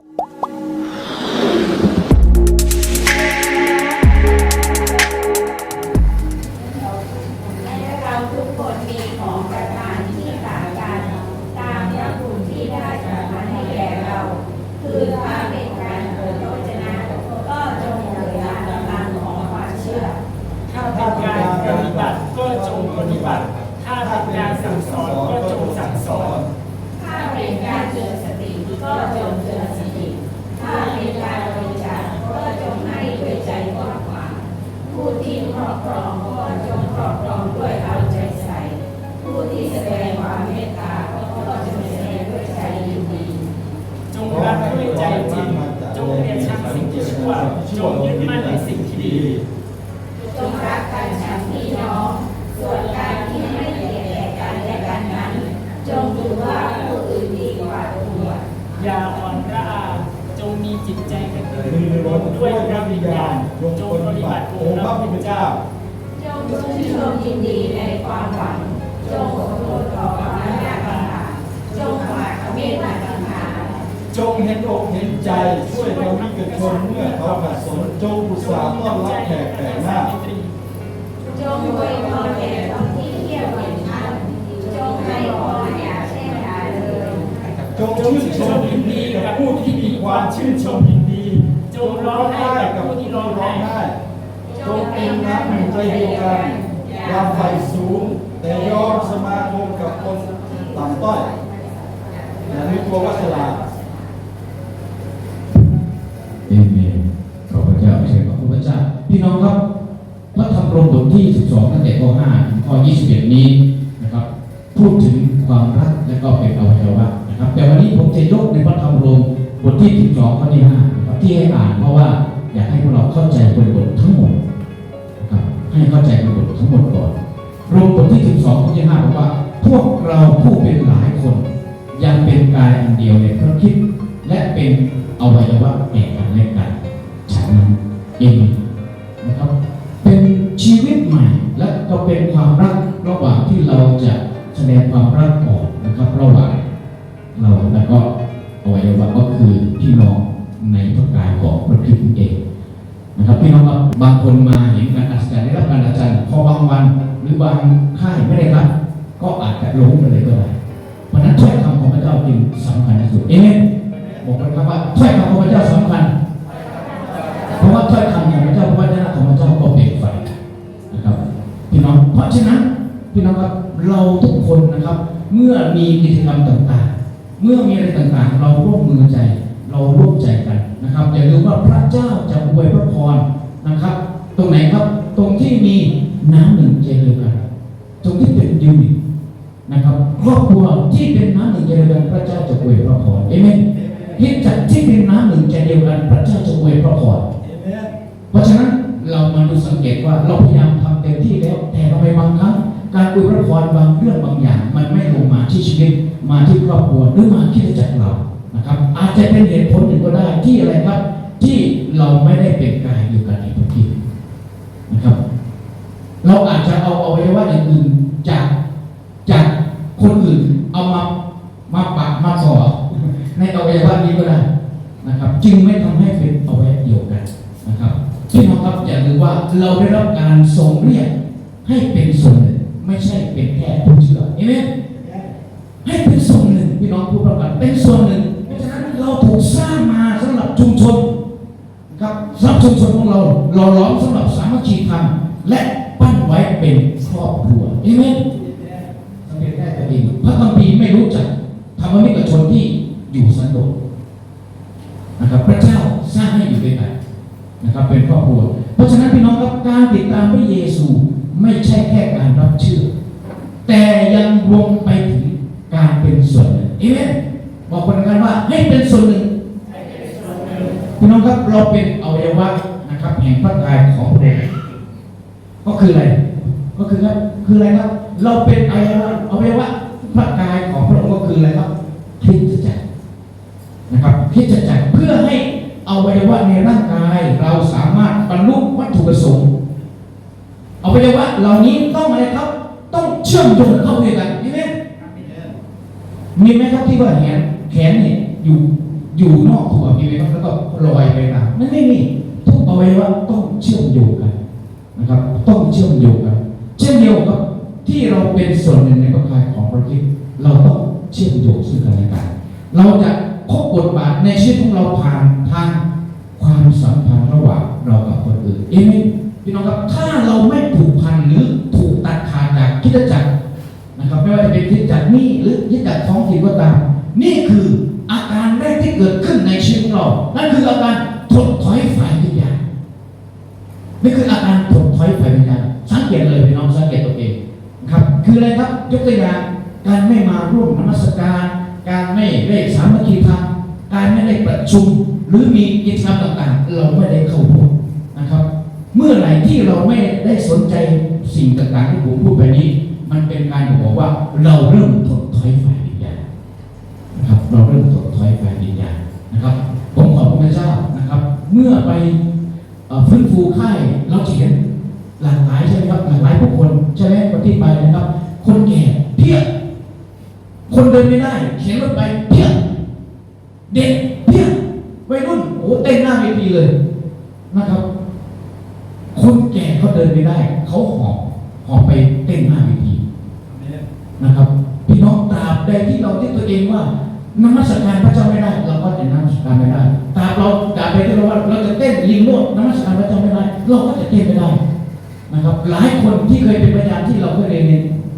you สิ่งที่ชั่วจงยึดมั่นในสิ่งที่ดีจงรักกันฉันพี่น้อง ส่วนการที่ให้เกียรติแก่กันและกันนั้น จงถือว่าผู้อื่นดีกว่าตัวอย่าอ่อนระอาจงมีจิตใจกระตือรือร้นด้วยพระวิญญาณจงปฏิบัติองค์พระผู้เป็นเจ้า จงชื่นชมยินดีในความหวัง จงอดทนต่อความยากลำบากจงฝากเมตตาสังหาร จงเห็นอกเห็นใจช่วยเราวิกชนเมื่อเขาขัดสนจงอุตส่าห์ต้อนรับแขกแปลกหน้า จงอวยพรแก่คนที่เที่ยวเห็นท่านจงให้พรอย่าแช่ยาเลยจงชื่นชมยินดีกับผู้ที่มีความชื่นชมยินดี จงร้องไห้กับผู้ที่ร้องไห้จงเป็นน้ำหนึ่งใจเดียวกันยามไฟสูง แต่ยอมสมาคมกับคนต่ำต้อยอย่านึกตัวว่าฉลา ครับพระธรรมรมบทที่ 12ตั้งแต่ข้อ5ถึงข้อ 21 นี้นะครับ พูดถึงความรักและก็เป็นอวัยวะนะครับ แต่วันนี้ผมจะยกในพระธรรมรมบทที่ 12ข้อที่5นะครับที่ให้อ่านเพราะว่าอยากให้พวกเราเข้าใจบริบททั้งหมดนะครับให้เข้าใจบริบททั้งหมดก่อนโรมบทที่ 12ข้อที่5บอกว่า พวกเราผู้เป็นหลายคน ยังเป็นกายอันเดียวในพระคิดและเป็นอวัยวะแก่กันและกันฉะนั้นเอง เราจะแสดงความรักออกนะครับระหว่างเราและก็อวัยวะก็คือพี่น้องในพระกายของพระคริสต์เองนะครับพี่น้องครับบางคนมาเห็นการอัศจรรย์ได้รับการอาจารย์พอบางวันหรือบางค่ายไม่ได้รับก็อาจจะล้มไปเลยก็ได้เพราะนั้นถ้อยคำของพระเจ้าจึงสำคัญที่สุดเอเมนบอกเลยครับว่าถ้อยคำของพระเจ้าสำคัญ เพราะว่าถ้อยคำของพระเจ้าพระวจนะของพระเจ้าก็เป็นไฟนะครับพี่น้องเพราะฉะนั้นพี่น้องครับ เราทุกคนนะครับ เมื่อมีกิจกรรมต่างๆ เมื่อมีอะไรต่างๆ เราร่วมมือใจ เราร่วมใจกันนะครับอย่าลืมว่าพระเจ้าจะอวยพระพรนะครับ ตรงไหนครับตรงที่มีน้ำหนึ่งใจเดียวกัน ตรงที่เป็นยูนิตนะครับครอบครัวที่เป็นน้ำหนึ่งใจเดียวกันพระเจ้าจะอวยพระพรเอเมนคิดจักที่เป็นน้ำหนึ่งใจเดียวกันพระเจ้าจะอวยพระพรเพราะฉะนั้นเรามาดูสังเกตว่าเราพยายามทำเต็มที่แล้วแต่ทำไมบางครั้ง การอวยพระพรบางเรื่องบางอย่าง มันไม่ลงมาที่ชีวิตมาที่ครอบครัวหรือมาที่จักรเรานะครับ อาจจะเป็นเหตุผลหนึ่งก็ได้ที่อะไรครับ ที่เราไม่ได้เป็นกายเดียวกันในทุกที่นะครับ เราอาจจะเอาเอาไวัยวะอื่นจากจากคนอื่นเอามามาปักมาก่อในอวัยวะนี้ก็ได้นะครับ จึงไม่ทำให้เป็นอวัยวะเดียวกันนะครับพี่น้องครับอย่าลืมว่าเราได้รับการทรงเรียกให้เป็นส่วนหนึ่ง ไม่ใช่เป็นแค่ผู้เชื่อเห็นไหมให้เป็นส่วนหนึ่งพี่น้องผู้ประกาศเป็นส่วนหนึ่งเพราะฉะนั้นเราถูกสร้างมาสำหรับชุมชนครับสำหรับชุมชนของเราหล่อหลอมสำหรับสามัคคีธรรมและปั้นไว้เป็นครอบครัวเอเมนสังเกตได้ตัวเองพระคัมภีร์ไม่รู้จักธรรมมิกชนที่อยู่สันโดษนะครับพระเจ้าสร้างให้อยู่ด้วยกันนะครับเป็นครอบครัว เพราะฉะนั้นพี่น้องครับการติดตามพระเยซู ไม่ใช่แค่การรับเชื่อ แต่ยังรวมไปถึงการเป็นส่วนหนึ่งเอเมนบอกคนกันว่าให้เป็นส่วนหนึ่งพี่น้องครับเราเป็นอวัยวะนะครับแห่งพระกายของพระองค์ก็คืออะไร ก็คือครับคืออะไรครับ เราเป็นอวัยวะอวัยวะพระกายของพระองค์ก็คืออะไรครับคริสตจักรนะครับคริสตจักรเพื่อให้อวัยวะในร่างกาย เราสามารถบรรลุวัตถุประสงค์ อวัยวะเหล่านี้ต้องอะไรครับ ต้องเชื่อมโยงเข้าด้วยกันใช่ไหมมีไหมครับที่ว่าแขนแขนเนี่ยอยู่อยู่นอกตัวมีไหมครับแล้วก็ลอยไปนะนั่นไม่มีทุกอวัยวะต้องเชื่อมโยงกันนะครับ ต้องเชื่อมโยงกัน เช่นเดียวกับที่เราเป็นส่วนหนึ่งในพระกายของพระคริสต์เราต้องเชื่อมโยงซึ่งกันและกันเราจะคบบทบาทในชีวิตของเราผ่านทางความสัมพันธ์ระหว่างเรากับคนอื่นเอเมน พี่น้องครับถ้าเราไม่ผูกพันหรือถูกตัดขาดจากคิดจักรนะครับไม่ว่าจะเป็นคิดจักรนี่หรือคิดจักรท้องถิ่นก็ตาม นี่คืออาการแรกที่เกิดขึ้นในชีวิตของเรา นั่นคืออาการถดถอยฝ่ายวิญญาณนี่คืออาการถดถอยฝ่ายวิญญาณสังเกตเลยพี่น้องสังเกตตัวเองครับ คืออะไรครับยกตัวอย่างการไม่มาร่วมนมัสการ การไม่ได้สามัคคีธรรมการไม่ได้ประชุม หรือมีกิจกรรมต่างๆ เราไม่ได้เข้าร่วมนะครับ เมื่อไหร่ที่ เราไม่ได้สนใจสิ่งต่างๆที่ผมพูดไปนี้ มันเป็นการบอกว่าเราเริ่มถดถอยฝ่ายวิญญาณนะครับ เราเริ่มถดถอยฝ่ายวิญญาณนะครับ ผมขอบพระเจ้านะครับ เมื่อไปฟื้นฟูค่ายเราจะเห็นหลากหลายใช่ไหมครับหลากหลายผู้คนใช่ไหมคนที่ไปนะครับ คนแก่เพียบคนเดินไม่ได้เข็นรถไปเพียบเด็กเพียบวัยรุ่นโอ้เต้นหน้าเวทีเลยนะครับ ดินไม่ได้ เขาหอบหอบไปเต้นหน้าเวทีนะครับพี่น้องตราบใดที่เราที่ตัวเองว่านมัสการพระเจ้าไม่ได้เราก็จะนมัสการไม่ได้ตราบเราตราบใดที่เราว่าเราจะเต้นลิงโลดนมัสการพระเจ้าไม่ได้เราก็จะเต้นไม่ได้นะครับ หลายคนที่เคยเป็นพยานที่เราเคยเรียนใน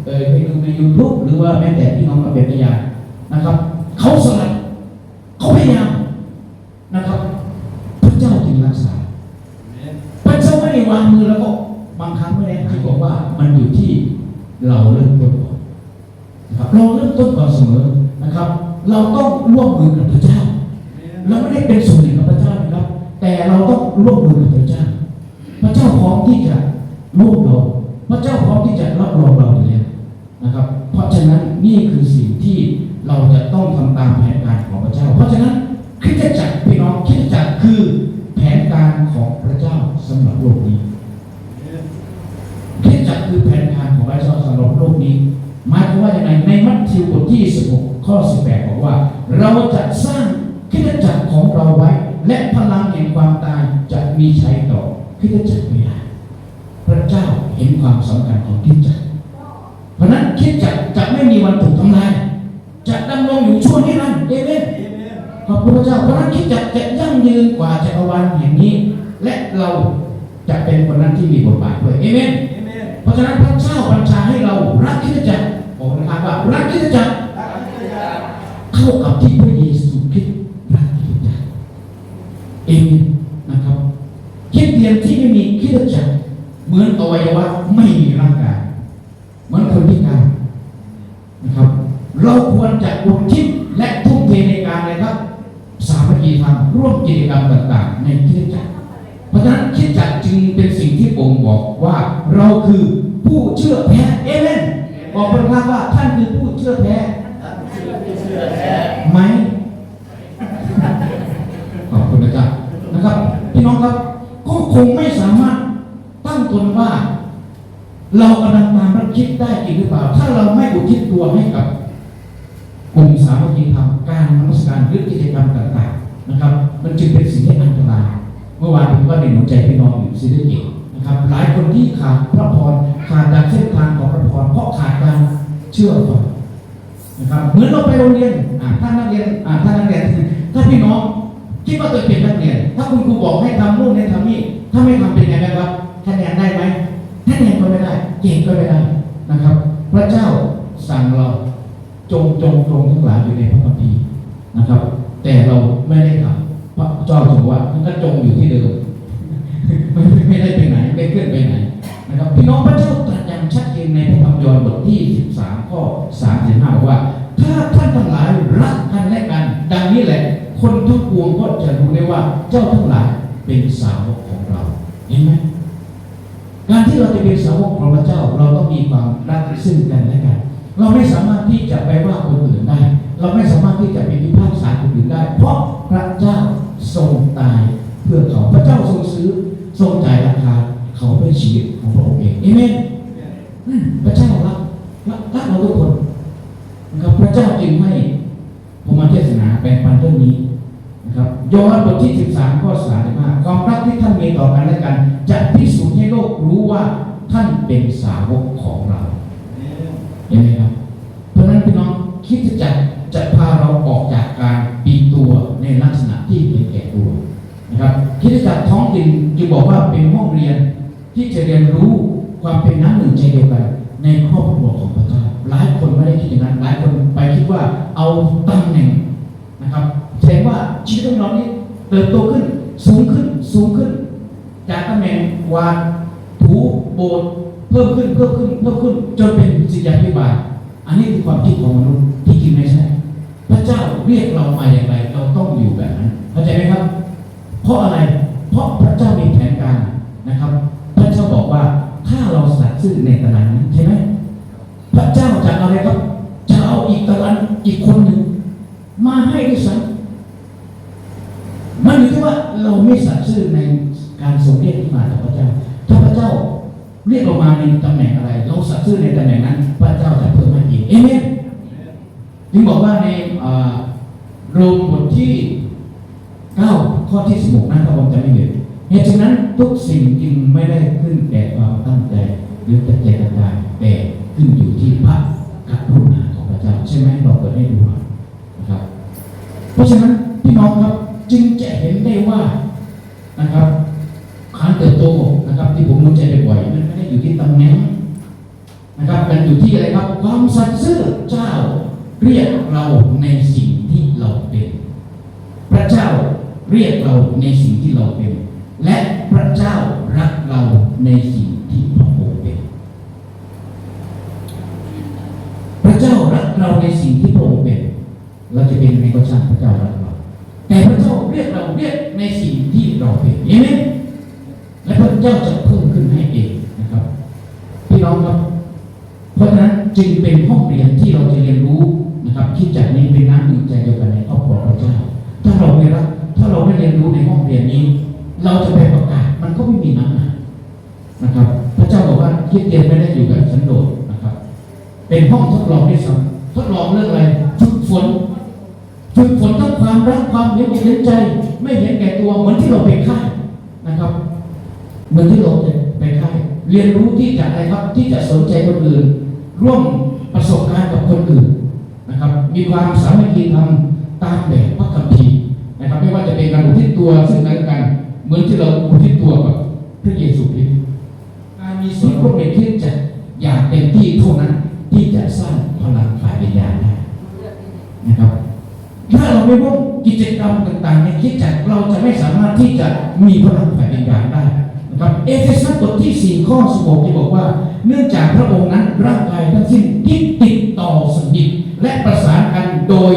เออไปดูในยูทูบหรือว่าแม้แต่พี่น้องมาเป็นพยานนะครับเขาสลัดเขาพยายามนะครับ พระเจ้าจึงรักษา พระเจ้าไม่ได้วางมือแล้วก็ บางครั้งไม่ได้ที่บอกว่ามันอยู่ที่เราเริ่มต้นก่อนนะครับเราเริ่มต้นก่อนเสมอนะครับ เราต้องร่วมมือกับพระเจ้า เราไม่ได้เป็นส่วนหนึ่งกับพระเจ้านะครับ แต่เราต้องร่วมมือกับพระเจ้า พระเจ้าพร้อมที่จะร่วมเรา พระเจ้าพร้อมที่จะรับรองเราอยู่แล้วนะครับ เพราะฉะนั้นนี่คือสิ่งที่เราจะต้องทำตามแผนการของพระเจ้า เพราะฉะนั้นคริสตจักรพี่น้องคริสตจักรคือแผนการของพระเจ้าสำหรับโลกนี้ คริสตจักรคือแผนการของพระเจ้าสำหรับโลกนี้หมายค วามว่าอย่างไรในมัทธิวบทที่16ข้อ 18 บอกว่า เราจะสร้างคริสตจักรของเราไว้ และพลังแห่งความตายจะมีใช้ต่อคริสตจักรไม่ได้พระเจ้าเห็นความสำคัญของคริสตจักรเพราะฉะนั้นคริสตจักรจะไม่มีวันถูกทำลายจะดำรงอยู่ชั่วนิรันดร์เอเมนขอบคุณพระเจ้าเพราะฉะนั้นคิดจะจะยั่งยืนกว่าจักรวาลแห่งนี้ และเราจะเป็นคนนั้นที่มีบทบาทด้วยเอเมนเพราะฉะนั้นพระเจ้าบัญชาให้เรารักคริสตจักร บอกนะครับว่ารักคริสตจักเข้ากับที่พระเยซูคริสต์รักคริสตจักเอเมนะครับคิดเตียนที่ไม่มีคริสตจักเหมือนอวัยวะไม่มีร่างกายเหมือนคนพิการนะครับ เราควรจะอุทิศและทุ่มเทในการอะไรครับ สามัคคีธรรมร่วมกิจกรรมต่าง ๆ ในคริสตจักรเพราะฉะนั้นคริสตจักรจึงเป็นสิ่งที่บ่งบอกว่า เราคือผู้เชื่อแท้เอเมน บอกพระคว่าท่านคือผู้เชื่อแท้ไหมขอบคุณพระเจ้านะครับพี่น้องครับก็คงไม่สามารถตั้งตนว่า เรากำลังตามพระคิดได้จริงหรือเปล่า ถ้าเราไม่อุทิศตัวให้กับกลุ่มสามัคคีธรรมการนมัสการหรือกิจกรรมต่าง ๆ นะครับ มันจึงเป็นสิ่งที่อันตรายเมื่อวานผมก็ได้หนุนใจพี่น้องอยู่ซีรีส์เกต นะครับหลายคนที่ขาดพระพรขาดจากเส้นทางของพระพรเพราะขาดการเชื่อฟังนะครับเหมือนเราไปโรงเรียนอ่าถ้านักเรียนอ่าถ้านักเรียนถ้าพี่น้องคิดว่าตัวเองเป็นนักเรียน ถ้าคุณครูบอกให้ทำนู่นให้ทำนี่ถ้าไม่ทำเป็นไงบ้างครับคะแนนได้ไหมคะแนนก็ไม่ได้ เก่งก็ไม่ได้นะครับ พระเจ้าสั่งเราจงจงตรงทั้งหลายอยู่ในพระคัมภีร์นะครับ แต่เราไม่ได้ทำพระเจ้าจึงว่ามันก็จงอยู่ที่เดิม ไม่ไม่ได้ไปไหนไม่เคลื่อนไปไหนนะครับพี่น้องพระเจ้าตรัสอย่างชัดเจนในพระธรรมยอห์นบทที่ 13 ข้อ 35บอกว่า ถ้าท่านทั้งหลายรักกันและกัน ดังนี้แหละ คนทุกปวงก็จะรู้ได้ว่าเจ้าทั้งหลายเป็นสาวกของเราเห็นไหมการที่เราจะเป็นสาวกของพระเจ้าเราต้องมีความรักซึ่งกันและกัน เราไม่สามารถที่จะไปว่าคนอื่นได้ เราไม่สามารถที่จะไปพิพากษาคนอื่นได้ เพราะพระ เองเอเมนอืมพระเจ้ารักรักรักเราทุกคนนะครับพระเจ้าจึงให้ผมมาเทศนาแบ่งปันเรื่องนี้ยอห์นบทที่ 13 ข้อ35ความรักที่ท่านมีต่อกันและกัน จะพิสูจน์ให้โลกรู้ว่าท่านเป็นสาวกของเราเห็นไหมครับ เพราะฉะนั้นพี่น้องคิดจะจัดจะพาเราออกจากการปีตัวในลักษณะที่เห็นแก่ตัวนะครับคิดจะจัดท้องถิ่นจะบอกว่าเป็นห้องเรียนที่จะเรียนรู้ ความเป็นน้ำหนึ่งใจเดียวกันในครอบครัวของพระเจ้าหลายคนไม่ได้คิดอย่างนั้น หลายคนไปคิดว่าเอาตำแหน่งนะครับแสดงว่าชีวิตของเรานี้เติบโตขึ้นสูงขึ้นสูงขึ้น จากตำแหน่งวาดถูโบสเพิ่มขึ้นเพิ่มขึ้นเพิ่มขึ้นจนเป็นศิษยาภิบาลอันนี้คือความคิดของมนุษย์ที่จริงไม่ใช่ พระเจ้าเรียกเรามาอย่างไรเราต้องอยู่แบบนั้นเข้าใจไหมครับ เพราะอะไรเพราะพระเจ้ามีแผนการนะครับ ซื่อในตารางนั้นใช่ไหมพระเจ้าจะอะไรครับจะเอาอีกตารางอีกคนหนึ่งมาให้ด้วยซ้ำมันอยู่ที่ว่าเราไม่สัตย์ซื่อในการทรงเรียกที่มาจากพระเจ้า ถ้าพระเจ้าเรียกเรามาในตำแหน่งอะไร เราสัตย์ซื่อในตำแหน่งนั้น พระเจ้าจะเพิ่มให้อีกเอเมนจึงบอกว่าในอ่าโรมบทที่9ข้อที่16นั้นถ้าผมจะไม่ผิดเหตุฉะนั้นทุกสิ่งจึงไม่ได้ขึ้นแก่ความตั้งใจ รือแต่ใจกระจายแต่ขึ้นอยู่ที่พระกรุณาของพระเจ้าใช่ไหมเราเปิดให้ดูนะครับ เพราะฉะนั้นพี่น้องครับจึงจะเห็นได้ว่านะครับการเติบโตนะครับ ที่ผมรู้ใจบ่อยๆมันไม่ได้อยู่ที่ตำแหน่งนะครับมันอยู่ที่อะไรครับ ความสัตย์ซื่อเจ้าเรียกเราในสิ่งที่เราเป็น พระเจ้าเรียกเราในสิ่งที่เราเป็น และพระเจ้ารักเราในสิ่งที่พระองค์เป็น พระเจ้ารักเราในสิ่งที่พระองค์เป็น เราจะเป็นยังไงก็ช่างพระเจ้ารักเราแต่พระเจ้าเรียกเราเรียกในสิ่งที่เราเป็นเห็นไหมและพระเจ้าจะเพิ่มขึ้นให้เองนะครับพี่น้องครับ เพราะฉะนั้นจึงเป็นห้องเรียนที่เราจะเรียนรู้นะครับคิดจากนี้เป็นน้ำหนึ่งใจเดียวกันในครอบครัวพระเจ้า ถ้าเราไม่รักถ้าเราไม่เรียนรู้ในห้องเรียนนี้ เราจะไปประกาศมันก็ไม่มีน้ำหนักนะครับ พระเจ้าบอกว่าคิดเตียนไม่ได้อยู่กับสันโดษนะครับ เป็นห้องทดลองที่สองทดลองเรื่องอะไรฝึกฝน ฝึกฝนทั้งความรักความเห็นอกเห็นใจ ไม่เห็นแก่ตัวเหมือนที่เราเป็นค่ายนะครับ เหมือนที่เราเป็นค่ายเรียนรู้ที่จะอะไรครับที่จะสนใจคนอื่น ร่วมประสบการณ์กับคนอื่นนะครับ มีความสามัคคีทำตามแบบพระคัมภีร์นะครับ ไม่ว่าจะเป็นการอุทิศตัวซึ่งกันและกัน เหมือนที่เราอุทิศตัวกับพระเยซูคริสต์การมีส่วนร่วมในคริสตจักรอย่างเต็มที่เท่านั้นที่จะสร้างพลังฝ่ายวิญญาณได้นะครับ ถ้าเราไม่ร่วมกิจกรรมต่างๆ ในคิดจักเราจะไม่สามารถที่จะมีพลังฝ่ายวิญญาณได้นะครับเอเฟซัสบทที่ 4 ข้อ16จะบอกว่า เนื่องจากพระองค์นั้นร่างกายทั้งสิ้นที่ติดต่อสนิทและประสานกันโดย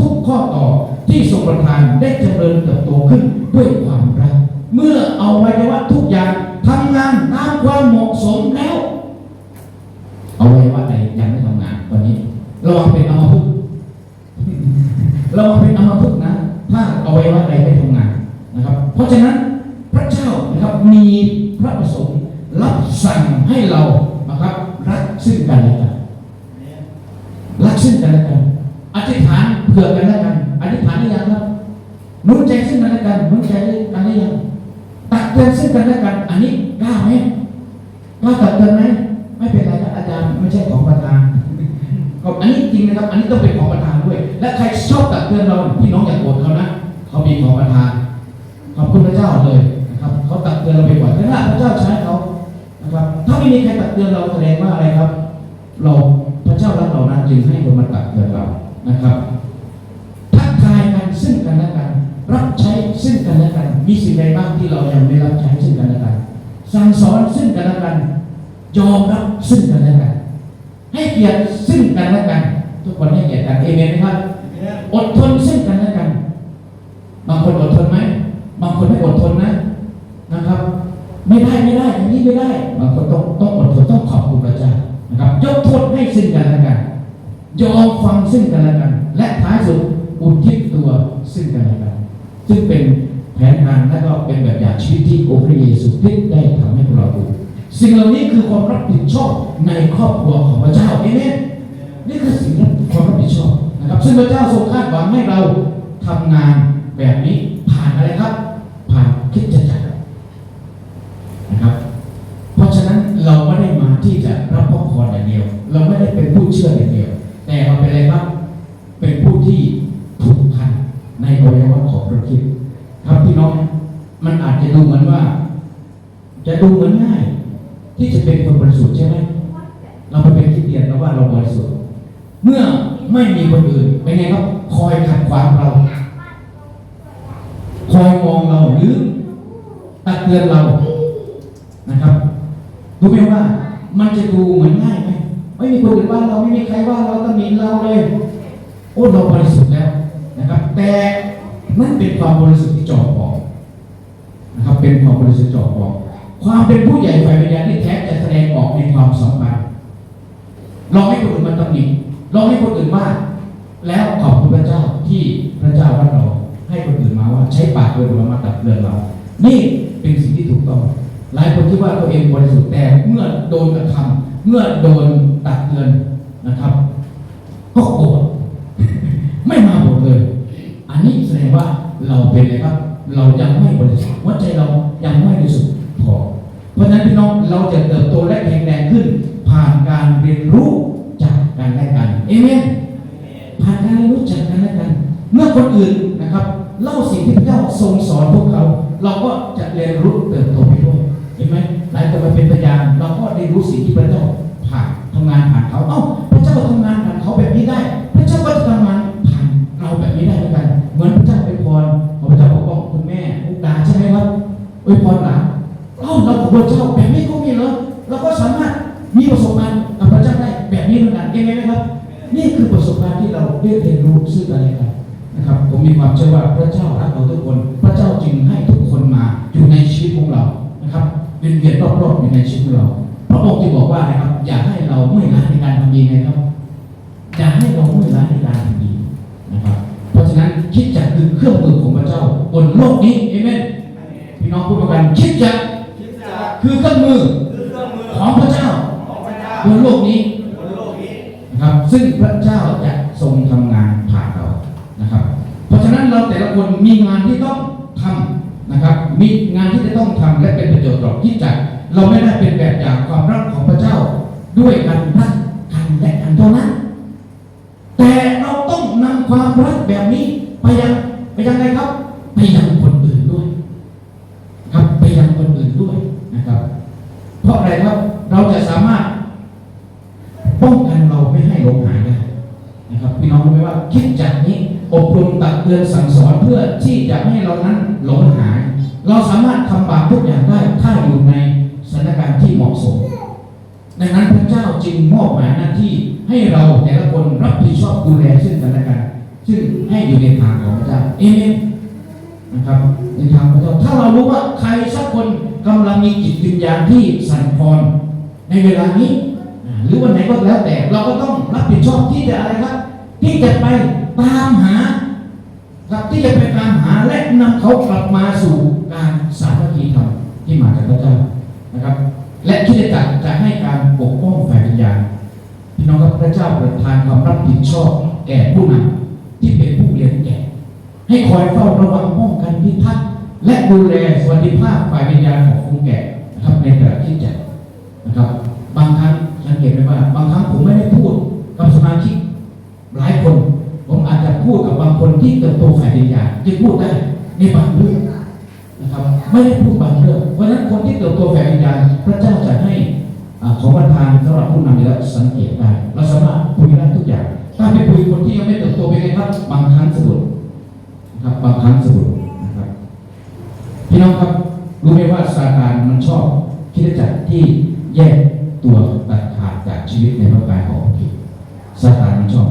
ทุกๆข้อต่อที่ทรงประทานได้เจริญเติบโตขึ้นด้วยความรัก เมื่อเอาไว้ว่าทุกอย่าง เตือนเราแสดงว่าอะไรครับ เราพระเจ้ารักเรานั้นจึงให้คนมาตักเตือนเรานะครับทักทายกันซึ่งกันและกัน รับใช้ซึ่งกันและกัน มีสิ่งใดบ้างที่เรายังไม่รับใช้ซึ่งกันและกันสั่งสอนซึ่งกันและกัน ยอมรับซึ่งกันและกัน ให้เกียรติซึ่งกันและกัน ทุกคนให้เกียรติกันเอเมนไหมครับอดทนซึ่งกันและกัน บางคนอดทนไหมบางคนไม่อดทนนะนะครับ ไม่ได้ไม่ได้อย่างนี้ไม่ได้บางคนต้องต้องอดทนต้องขอบคุณพระเจ้านะครับ ยกโทษให้ซึ่งกันและกันยอมฟังซึ่งกันและกัน และท้ายสุดอุทิศตัวซึ่งกันและกัน ซึ่งเป็นแผนงานและก็เป็นแบบอย่างชีวิตที่องค์พระเยซูคริสต์ได้ทำให้พวกเราดูสิ่งเหล่านี้คือความรับผิดชอบในครอบครัวของพระเจ้าเอเมนนี่คือสิ่งที่ความรับผิดชอบนะครับ ซึ่งพระเจ้าทรงคาดหวังให้เราทำงานแบบนี้ เป็นคนบริสุทธิ์ใช่ไหมเราไปเป็นคริดเตียนแล้วว่าเราบริสุทธิ์ เมื่อไม่มีคนอื่นเป็นไงครับ คอยขัดขวางเรา คอยมองเราหรือตักเตือนเรานะครับรู้ไหมว่ามันจะดูเหมือนง่ายไหมไม่มีคนอื่นว่าเราไม่มีใครว่าเราตำหนิเราเลยโอ้เราบริสุทธิ์แล้วนะครับ แต่นั่นเป็นความบริสุทธิ์ที่จอปอกนะครับ เป็นความบริสุทธิ์จอปอกความเป็นผู้ใหญ่ฝ่ายวิญญาณที่ ในความสัมพันธ์ลองให้คนอื่นมาตำหนิลองให้คนอื่นว่า แล้วขอบคุณพระเจ้าที่พระเจ้าว่าเราให้คนอื่นมาว่า ใช้ปากเดินมามาตัดเตือนเรา นี่เป็นสิ่งที่ถูกต้อง หลายคนคิดว่าตัวเองบริสุทธิ์แต่เมื่อโดนกระทำเมื่อโดนตักเตือนนะครับ ก็โกรธไม่มาหมดเลย อันนี้แสดงว่าเราเป็นอะไรครับ เรายังไม่บริสุทธิ์หัวใจเรายังไม่บริสุทธิ์ เพราะฉะนั้นพี่น้องเราจะเติบโตและแข็งแรงขึ้น ผ่านการเรียนรู้จากกันและกันเอเมนผ่านการเรียนรู้จากกันและกัน เมื่อคนอื่นนะครับเล่าสิ่งที่พระเจ้าทรงสอนพวกเขา เราก็จะเรียนรู้เติบโตไปด้วยเห็นไหมหลายคนมาเป็นพยานเราก็ได้รู้สิ่งที่พระเจ้าผ่านทำงานผ่านเขาเอ้าพระเจ้าทำงานผ่านเขาแบบนี้ได้ พระเจ้าก็จะทำงานผ่านเราแบบนี้ได้เหมือนกัน เหมือนพระเจ้าอวยพรพระเจ้าปกป้องคุณแม่มุกดาใช่ไหมครับอวยพรหลาน เอ้าเราของพระเจ้าแบบนี้ก็มีเหรอเราก็สามารถมีประสบการณ์กับพระเจ้าได้แบบนี้เหมือนกันเองไหมครับ นี่คือประสบการณ์ที่เราได้เรียนรู้ซึ่งกันและกันนะครับ ผมมีความเชื่อว่าพระเจ้ารักเราทุกคน พระเจ้าจึงให้ทุกคนมาอยู่ในชีวิตของเรานะครับเวียนเวียนรอบๆอยู่ในชีวิตของเราพระองค์ที่บอกว่านะครับ อย่าให้เราเมื่อยล้าในการทำดีไงครับอย่าให้เราเมื่อยล้าในการทำดีนะครับ เพราะฉะนั้นคิดจักคือเครื่องมือของพระเจ้าบนโลกนี้เอเมนพี่น้องพูดกันคิดจัก คิดจาก คือเครื่อง มือคือเครื่องมือของพระเจ้าของพระเจ้าบนโลกนี้บนโลกนี้นะครับซึ่งพระเจ้าจะทรงทำงานผ่านเรานะครับ เพราะฉะนั้นเราแต่ละคนมีงานที่ต้องทำนะครับ มีงานที่จะต้องทำและเป็นประโยชน์ต่อที่จักเราไม่ได้เป็นแบบอย่างความรักของพระเจ้าด้วยกันรักกันและกันเท่านั้นแต่เราต้องนำความรักแบบนี้ไปยังไปยังไงครับไปยังคนอื่นด้วย ครับไปยังคนอื่นด้วยนะครับ เพราะอะไรครับ เราจะสามารถ ป้องกันเราไม่ให้หลงหายได้นะครับพี่น้องรู้ไหมว่า คิดจากนี้อบรมตักเตือนสั่งสอนเพื่อที่จะไม่ให้เรานั้นหลงหาย เราสามารถทำบาปทุกอย่างได้ถ้าอยู่ในสถานการณ์ที่เหมาะสม ดังนั้นพระเจ้าจึงมอบหมายหน้าที่ให้เราแต่ละคนรับผิดชอบดูแลซึ่งกันและกันซึ่งให้อยู่ในทางของพระเจ้าเอเมนนะครับในทางพระเจ้าถ้าเรารู้ว่าใครสักคนกำลังมีจิตวิญญาณที่สั่นคลอนในเวลานี้ หรือวันไหนก็แล้วแต่เราก็ต้องรับผิดชอบที่จะอะไรครับ ที่จะไปตามหาครับที่จะไปตามหาและนำเขากลับมาสู่การสามัคคีธรรมที่มาจากพระเจ้านะครับ และที่จะจัดจะให้การปกป้องฝ่ายวิญญาณพี่น้องครับพระเจ้าประทานความรับผิดชอบแก่ผู้นำที่เป็นผู้เลี้ยงแก่ให้คอยเฝ้าระวังป้องกันพิทักษ์และดูแลสวัสดิภาพฝ่ายวิญญาณของคงแก่นะครับในแต่ละที่จัดนะครับ บางครั้งสังเกตไหมว่า บางครั้งผมไม่ได้พูดกับสมาชิก หลายคน ผมอาจจะพูดกับบางคนที่เติบโตฝ่ายวิญญาณที่พูดได้ในบางเรื่องนะครับ ไม่ได้พูดบางเรื่อง เพราะฉะนั้นคนที่เติบโตฝ่ายวิญญาณพระเจ้าจะให้อของประทานสำหรับผู้นำแล้วสังเกตได้เราสามารถคุยได้ทุกอย่าง ถ้าไปคุยคนที่ยังไม่เติบโตเป็นไงครับบางครั้งสะดุดนะครับบางครั้งสะดุดนะครับพี่น้องครับรู้ไหมว่าซาตานมันชอบคิดจักรที่แยกตัวตัดขาดจากชีวิตในพระกายของพระคิดซาตานมันชอบ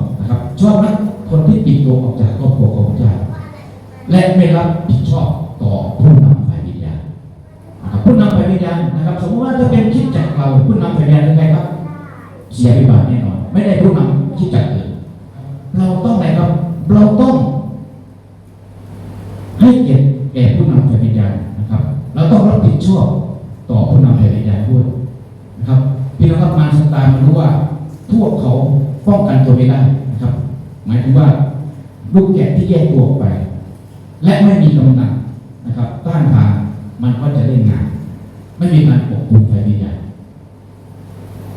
ชอบนะคนที่ปิดตัวออกจากครอบครัวของพระเจ้าและไม่รับผิดชอบต่อผู้นำฝ่ายวิญญาณผู้นำฝ่ายวิญญาณนะครับ สมมติว่าถ้าเป็นคิดจักเราผู้นำฝ่ายวิญญาณยังไงครับ เสียวิบากแน่นอนไม่ได้ผู้นำคิดจักรอื่นเราต้องไหนครับ เราต้อง ให้เกียรติแก่ผู้นำฝ่ายวิญญาณนะครับ เราต้องรับผิดชอบต่อผู้นำฝ่ายวิญญาณด้วยนะครับพี่น้องครับมารสตาร์มันรู้ว่าพวกเขาป้องกันตัวไม่ได้ หมายถึงว่าลูกแกะที่แยกตัวออกไป และไม่มีกำลังนะครับ ต้านทานมันก็จะเล่นงาน ไม่มีการปกคุมฝ่ายวิญญาณ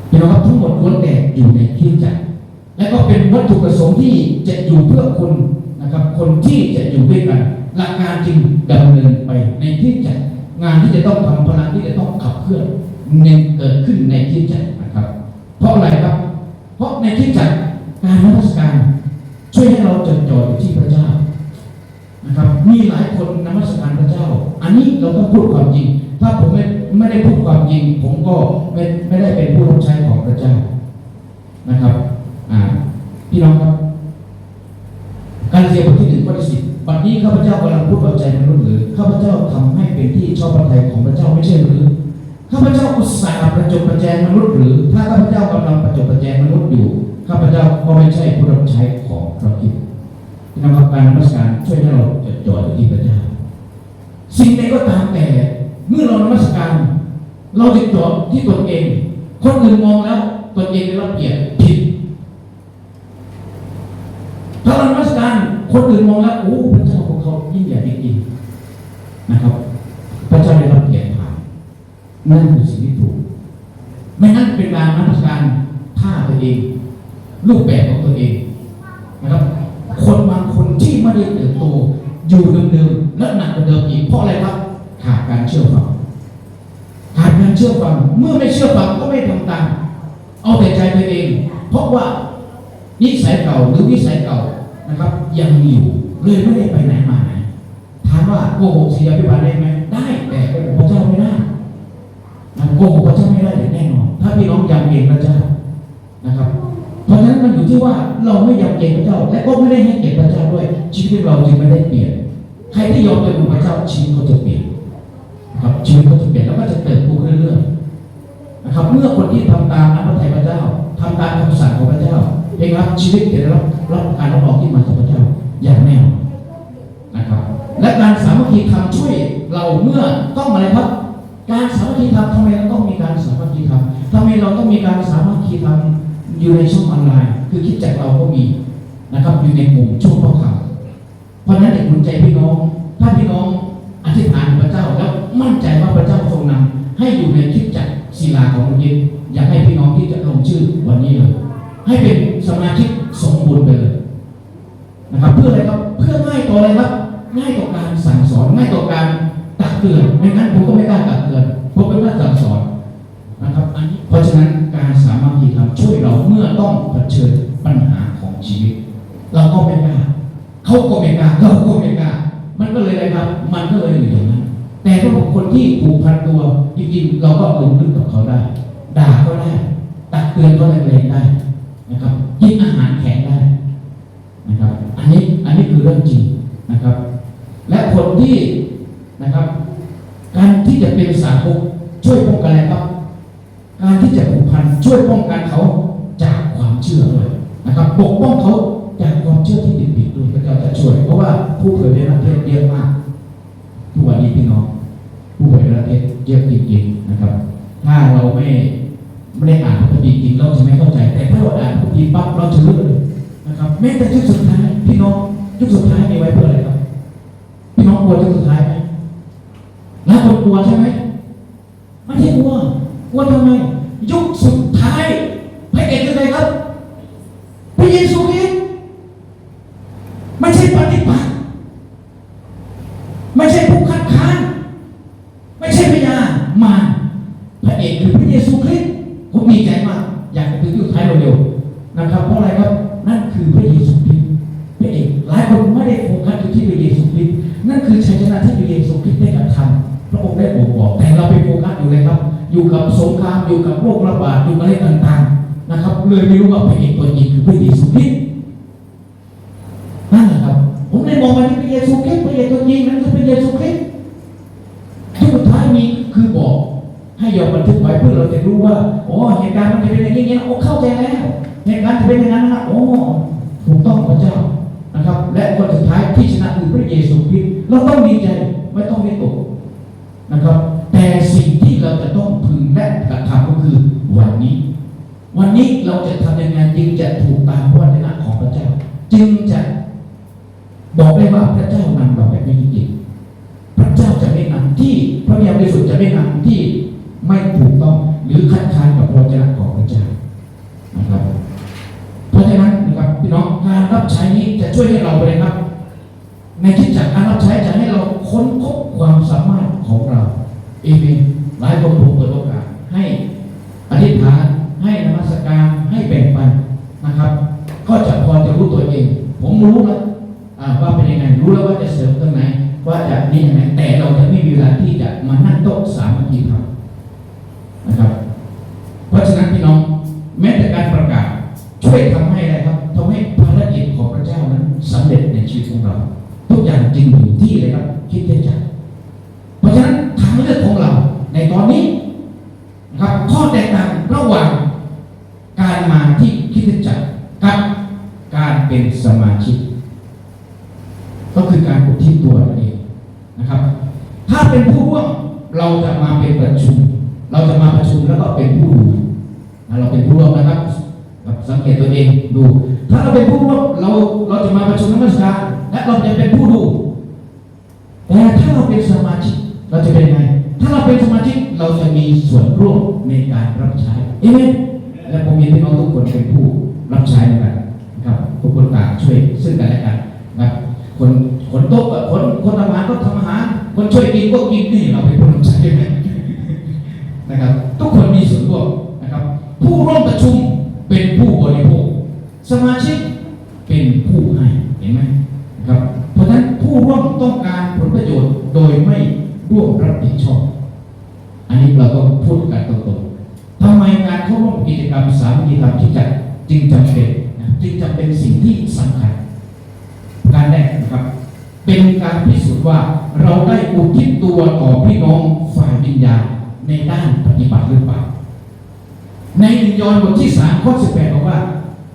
พี่น้องครับทั้งหมดล้วนแต่อยู่ในคริสตจักรและก็เป็นวัตถุประสงค์ที่จะอยู่เพื่อคนนะครับ คนที่จะอยู่ด้วยกัน หลักการจึงดำเนินไปในที่จัดงานที่จะต้องทำพลังที่จะต้องขับเคลื่อนเน้นเกิดขึ้นในที่จัดนะครับ เพราะอะไรครับ เพราะในที่จัดการนมัสการ ช่วยให้เราจดจ่ออยู่ที่พระเจ้านะครับ มีหลายคนนมัสการพระเจ้า อันนี้เราต้องพูดความจริง ถ้าผมไม่ไม่ได้พูดความจริง ผมก็ไม่ไม่ได้เป็นผู้รับใช้ของพระเจ้านะครับอ่าพี่น้องครับ การเรียนบทที่หนึ่งข้อที่สิบบัดนี้ข้าพเจ้ากำลังพูดเอาใจมนุษย์หรือข้าพเจ้าทำให้เป็นที่ชอบพระทัยของพระเจ้าไม่ใช่หรือข้าพเจ้าอุตส่าห์ประจบประแจงมนุษย์หรือ ถ้าข้าพเจ้ากำลังประจบประแจงมนุษย์อยู่ ข้าพเจ้าก็ไม่ใช่ผู้รับใช้ของพระคริสต์พี่น้องครับการนมัสการช่วยให้เราจดจ่ออยู่ที่พระเจ้า สิ่งใดก็ตามแต่ เมื่อเรานมัสการ เราจะจ่อที่ตนเอง คนอื่นมองแล้วตนเองได้รับเกียรติผิดถ้าเรานมัสการคนอื่นมองแล้วโอ้พระเจ้าของเขายิ่งใหญ่จริงๆนะครับ พระเจ้าได้รับเกียรติผ่านนั่นคือสิ่งที่ถูกไม่งั้นเป็นการนมัสการท่าตัวเอง รูปแบบของตัวเองนะครับ คนบางคนที่ไม่ได้เติบโตอยู่เดิมๆและหนักกว่าเดิมอีกเพราะอะไรครับขาดการเชื่อฟังขาดการเชื่อฟังเมื่อไม่เชื่อฟังก็ไม่ทำตามเอาแต่ใจตัวเอง เพราะว่านิสัยเก่าหรือวิสัยเก่านะครับ ยังมีอยู่เลยไม่ได้ไปไหนมาไหนถามว่าโกหกศิลปิบาลได้ไหมได้แต่โกหกพระเจ้าไม่ได้นะโกหกพระเจ้าไม่ได้อย่างแน่นอนถ้าพี่น้องยำเกรงพระเจ้านะครับ เพราะฉะนั้นมันอยู่ที่ว่าเราไม่ยำเกรงพระเจ้า และก็ไม่ได้ให้เกียรพระเจ้าด้วย ชีวิตเราจึงไม่ได้เปลี่ยน ใครที่ยอมเป็นพระเจ้าชีวิตเขาจะเปลี่ยนครับชีวิตเขาจะเปลี่ยนแล้วก็จะเติบโตขึ้นเรื่อยๆนะครับ เมื่อคนที่ทำตามน้ำพระทัยพระเจ้าทำตามคำสั่งของพระเจ้าเองครับชีวิตจะได้รับรับการรับรองที่มาจากพระเจ้าอย่างแน่นอนนะครับ และการสามัคคีธรรมช่วยเราเมื่อต้องอะไรครับ การสามัคคีธรรมทำไมเราต้องมีการสามัคคีธรรมทำไมเราต้องมีการสามัคคีธรรม อยู่ในช่องออนไลน์ คือคิดจากเราก็มีนะครับอยู่ในกลุ่มช่วงพ่อข่าวเพราะนั้น ผชิญปัญหาของชีวิต เราก็ไม่กล้าเขาก็ไม่กล้าเราก็ไม่กล้ามันก็เลยอะไรครับ มันก็เลยอยู่อย่างนั้น แต่ถ้าบอกคนที่ผูกพันตัวจริงๆเราก็ลงลึกกับเขาได้ ด่าก็ได้ตักเตือนก็แรงๆได้นะครับกินอาหารแข็งได้นะครับ อันนี้อันนี้คือเรื่องจริงนะครับ และคนที่นะครับ การที่จะเป็นสาวกช่วยป้องกันอะไรครับ การที่จะผูกพันช่วยป้องกันเขา ปกป้องเขาจากความเชื่อที่ผิดๆด้วยพระเจ้าจะช่วย เพราะว่าผู้เผยในประเทศเยอะมากทุกวันนี้พี่น้อง ผู้เผยในประเทศเยอะจริงๆนะครับ ถ้าเราไม่ไม่ได้อ่านพระคัมภีร์จริงเราจะไม่เข้าใจ แต่ถ้าเราอ่านพระคัมภีร์ปั๊บเราจะรู้เลยนะครับแม้แต่ยุคสุดท้ายพี่น้องยุคสุดท้ายมีไว้เพื่ออะไรครับพี่น้องกลัวยุคสุดท้ายไหมหลายคนกลัวใช่ไหมไม่ใช่กลัวกลัวทำไมยุคสุดท้าย ไม่รู้ว่าพระเอกตัวจริงคือพระเยซูคริสต์นั่นแหละครับ ผมเลยมองไปที่พระเยซูคริสต์พระเอกตัวจริงนั่นคือพระเยซูคริสต์ที่สุดท้ายนี้คือบอก ให้ยอมบันทึกไว้เพื่อเราจะรู้ว่าอ๋อเหตุการณ์มันจะเป็นอย่างนี้นี้นะโอ้เข้าใจแล้วเหตุการณ์จะเป็นอย่างนั้นนะโอ้ถูกต้องพระเจ้านะครับ และคนสุดท้ายที่ชนะคือพระเยซูคริสต์เราต้องดีใจไม่ต้องวิตกนะครับ วันนี้เราจะทำยังไงจึงจะถูกตามพระวจนะของพระเจ้า จึงจะบอกได้ว่าพระเจ้านำเราแบบไม่จริงพระเจ้าจะไม่นำที่พระวิญญาบริสุทธิ์จะไม่นำที่ไม่ถูกต้องหรือคัดค้านกับพระวจนะของพระเจ้านะครับ เพราะฉะนั้นนะครับพี่น้องการรับใช้นี้จะช่วยให้เราเลยครับ ในคิดจักการรับใช้จะให้เราค้นพบความสามารถของเราเอเมนหลายคนผมเปิดโอกาสให้อธิษฐานให้นมัสการให้แบ่งปันนะครับ ก็จะพอจะรู้ตัวเอง ผมรู้แล้วอ่าว่าเป็นยังไง รู้แล้วว่าจะเสริมตรงไหน ว่าจะนี่ยังไงแต่เราจะไม่มีเวลาที่จะมานั่งโต๊ะสามัคคีครับนะครับ เพราะฉะนั้นพี่น้องแม้แต่การประกาศช่วยทำให้อะไรครับทำให้ภารกิจของพระเจ้านั้นสำเร็จในชีวิตของเรา ทุกอย่างจึงอยู่ที่เลยครับคิดได้จักเพราะฉะนั้นทางเลือกของเราในตอนนี้นะครับข้อแตกต่างระหว่างการมาที่คริดจักรกับการเป็นสมาชิก ก็คือการอุทิศตัวนั่นเองนะครับ ถ้าเป็นผู้ร่วมเราจะมาเป็นประชุม เราจะมาประชุมแล้วก็เป็นผู้ดูนะเราเป็นผู้ร่วมนะครับครับสังเกตตัวเอง ดู ถ้าเราเป็นผู้ร่วมเราเราจะมาประชุมนมัสการและเราจะเป็นผู้ดู แต่ถ้าเราเป็นสมาชิกเราจะเป็นไง ถ้าเราเป็นสมาชิกเราจะมีส่วนร่วมในการรับใช้เอเมนและผมมีพี่น้องทุกคนเป็นผู้รับใช้เหมือนกันนะครับทุกคนต่างช่วยซึ่งกันและกันนะคนคนโต๊ะคนคนทำอาหารก็ทำอาหารคนช่วยกินก็กินนี่เราเป็นผู้ ญญาณในด้านปฏิบัติหรือเปล่า ในหนึ่งยอห์นบทที่สามข้อสิบแปดบอกว่า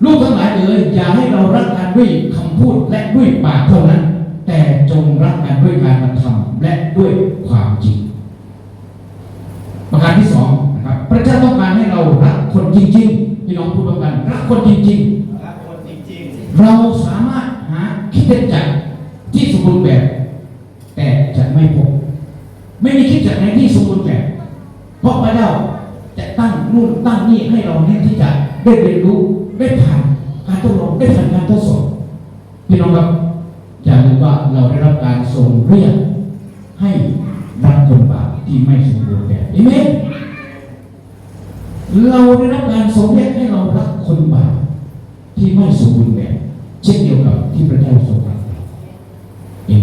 ลูกทั้งหลายเอ๋ยอย่าให้เรารักกันด้วยคำพูดและด้วยปากเท่านั้น แต่จงรักกันด้วยการกระทำและด้วยความจริง ประการที่สองนะครับพระเจ้าต้องการให้เรารักคนจริงๆพี่น้องพูดร่วมกันรักคนจริงๆรักคนจริงเราสามารถหาคริดจักรที่สมบูรณ์แบบ แต่จะไม่พบ ไม่มีคริดจักรไหนที่สมบูรณ์แบบ เพราะพระเจ้าจะตั้งนู่น ตั้งนี่ให้เราเน้นที่จะได้เรียนรู้ได้ผ่านการทดลองได้ผ่านการทดสอบพี่น้องครับอย่าลืมว่าเราได้รับการทรงเรียกให้รักคนบาปที่ไม่สมบูรณ์แบบเอเมนเราได้รับการทรงเรียกให้เรารักคนบาปที่ไม่สมบูรณ์แบบเช่นเดียวกับที่พระเจ้าทรงรักเราเอง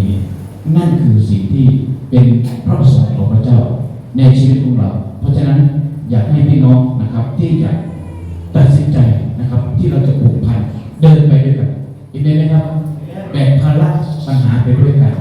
นั่นคือสิ่งที่เป็นพระประสงค์ของพระเจ้าในชีวิตของเรา เพราะฉะนั้นอยากให้พี่น้อง ครับที่จะตัดสินใจนะครับ ที่เราจะผูกพันเดินไปด้วยกันเห็นไหมครับแบ่งภาระปัญหาไปด้วยกัน